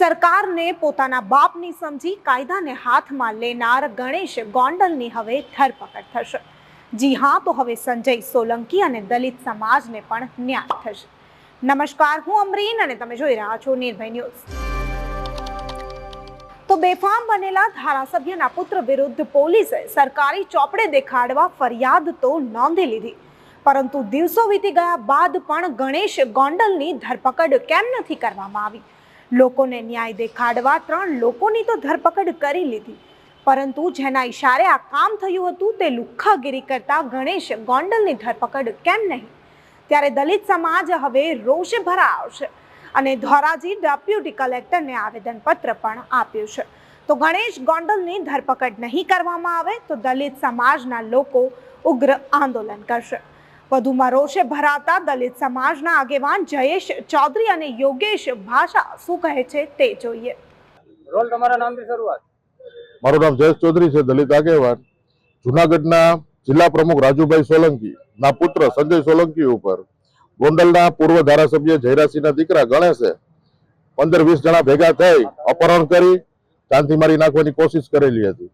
સરકારને પોતાના બાપની સમજી કાયદાને હાથમાં લેનાર ગણેશ ગોંડલની હવે ધરપકડ થશે. જી હા, તો હવે સંજય સોલંકી અને દલિત સમાજને પણ ન્યાય થશે. નમસ્કાર, હું અમરીન અને તમે જોઈ રહ્યા છો નિર્ભય ન્યૂઝ. તો બેફામ બનેલા ધારાસભ્યના પુત્ર વિરુદ્ધ પોલીસે સરકારી ચોપડે દેખાડવા ફરિયાદ તો નોંધી લીધી. પરંતુ દિવસો વીતી ગયા બાદ પણ ગણેશ ગોંડલની ધરપકડ કેમ નથી કરવામાં આવી? લોકોને ન્યાય દેખાડવા ત્રણ લોકોની તો ધરપકડ કરી લીધી. પરંતુ જેના ઇશારે આ કામ થયું હતું તે લુખ્ખાગીરી કરતા ગણેશ ગોંડલની ધરપકડ કેમ નહીં? ત્યારે દલિત સમાજ હવે રોષે ભરાવશે અને ધોરાજી ડેપ્યુટી કલેક્ટરને આવેદનપત્ર પણ આપ્યું છે. તો ગણેશ ગોંડલની ધરપકડ નહીં કરવામાં આવે તો દલિત સમાજના લોકો ઉગ્ર આંદોલન કરશે. વધુમાં રોષે ભરાતા દલિત સમાજના આગેવાન જયેશ ચૌધરી અને યોગેશ ભાષા શું કહે છે તે જોઈએ. રોલ તમારા નામથી શરૂઆત. મારું નામ જયેશ ચૌધરી છે દલિત આગેવાન. જુનાગઢના જિલ્લા પ્રમુખ રાજુભાઈ સોલંકી ના પુત્ર સંજય સોલંકી ઉપર ગોંડલના પૂર્વ ધારાસભ્ય જયરાસિંહના દીકરા ગણેશે પંદર વીસ જણા ભેગા થઈ અપહરણ કરી ચાંદી મારી નાખવાની કોશિશ કરેલી હતી.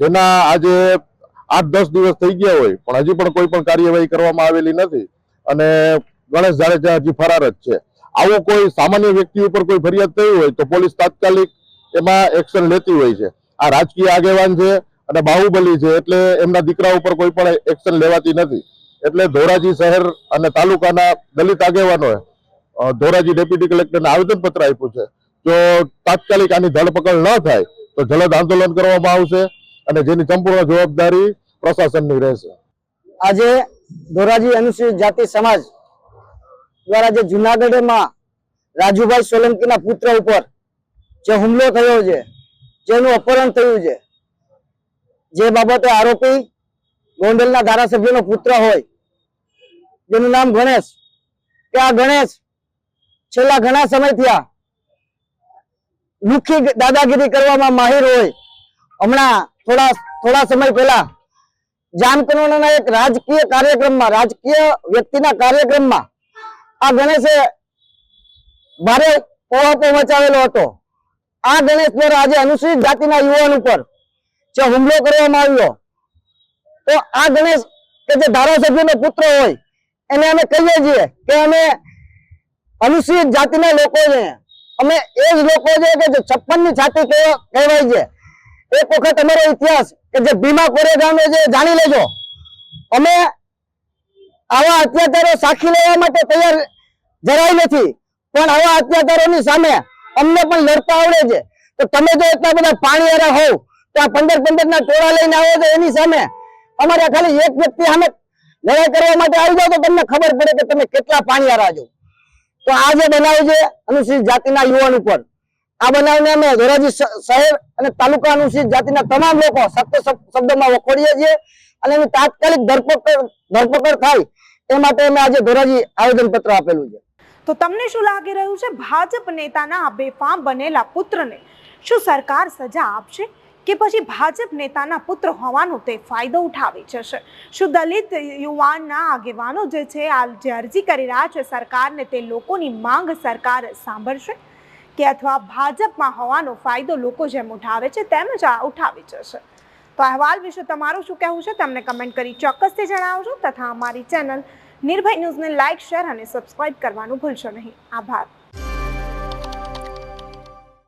જેના આજે આઠ દસ દિવસ થઈ ગયા હોય, પણ હજી પણ કોઈ પણ કાર્યવાહી કરવામાં આવેલી નથી. અને ગણેશ જાડેજા હજી ફરાર જ છે. આવો કોઈ સામાન્ય વ્યક્તિ ઉપર કોઈ ફરિયાદ થઈ હોય તો પોલીસ તાત્કાલિક એમાં એક્શન લેતી હોય છે. આ રાજકીય આગેવાન છે અને બાહુબલી છે, એટલે એમના દીકરા ઉપર કોઈ પણ એક્શન લેવાતી નથી. એટલે ધોરાજી શહેર અને તાલુકાના દલિત આગેવાનોએ ધોરાજી ડેપ્યુટી કલેક્ટરને આવેદનપત્ર આપ્યું છે. જો તાત્કાલિક આની ધરપકડ ન થાય, તો જલદ આંદોલન કરવામાં આવશે. અને જેની સંપૂર્ણ જવાબદારી પ્રશાસનની રહેશે. આજે ધોરાજી અનુસૂચિત જાતિ સમાજ દ્વારા જે જુનાગઢમાં રાજુભાઈ સોલંકીના પુત્ર ઉપર જે હુમલો થયો છે, જેનું અપહરણ થયું છે, જે બાબતે આરોપી ગોંડલના ધારાસભ્યનો પુત્ર હોય, જેનું નામ ગણેશ. કે આ ગણેશ છેલ્લા ઘણા સમયથી આ લુખી દાદાગીરી કરવામાં માહિર હોય, હમણાં થોડા થોડા સમય પહેલા જામકનોના એક રાજકીય કાર્યક્રમમાં, રાજકીય વ્યક્તિના કાર્યક્રમમાં આ ગણેશે ભારે પોવાપો મચાવેલો હતો. આ ગણેશ દ્વારા આજે અનુસૂચિત જાતિના યુવાન ઉપર જે હુમલો કરવામાં આવ્યો, તો આ ગણેશ કે જે ધારાસભ્યનો પુત્ર હોય, એને અમે કહીએ છીએ કે અમે અનુસૂચિત જાતિના લોકો છે અમે એ જ લોકો છે કે જે છપ્પનની છાતી કહેવાય છે એક વખત અમારો ઇતિહાસ કે જે ભીમા કોરેગાંવનો છે એ જાણી લેજો. અમે આવા અત્યાચારો સાખી લેવા માટે તૈયાર જરાય નથી, પણ આવા અત્યાચારોની સામે અમને પણ લડતા આવડે છે. તો તમે જો એટલા બધા પાણીવાળા હોવ, તો આ પંદર પંદર ના ટોળા લઈને આવો તો એની સામે. અમારે ખાલી એક વ્યક્તિ સામે લડાઈ કરવા માટે આવી જાવ તો તમને ખબર પડે કે તમે કેટલા પાણીવાળા છો. તો આ જે બનાવ છે અનુસૂચિત જાતિના યુવાન ઉપર આ બનાવને અમે ધોરાજી શહેર અને તાલુકા અનુસૂચિત જાતિના તમામ લોકો સત્ય શબ્દમાં વખોડીએ છીએ અને એની તાત્કાલિક ધરપકડ ધરપકડ થાય એ માટે અમે આજે ધોરાજી આવેદન પત્ર આપેલું છે. તો તમને શું લાગી રહ્યું છે? ભાજપ નેતાના બેફામ બનેલા પુત્રને શું સરકાર સજા આપશે કે પછી ભાજપ નેતાના પુત્ર હોવાનો તે ફાયદો ઉઠાવી જશે શું દલિત યુવાનના આગેવાનો જે છે, આ જે અરજી કરી રહ્યા છે સરકારને તે લોકોની માંગ સરકાર સાંભળશે? કે અથવા ભાજપમાં હોવાનો ફાયદો લોકો જેમ ઉઠાવે છે, તેમ જ આ ઉઠાવી જશે. તો અહેવાલ વિશે તમારું શું કહેવું છે, તમને કમેન્ટ કરી ચોક્કસથી જણાવજો, તથા અમારી ચેનલ નિર્ભય ન્યૂઝને લાઇક શેર અને સબસ્ક્રાઇબ કરવાનું ભૂલશો નહીં. આભાર.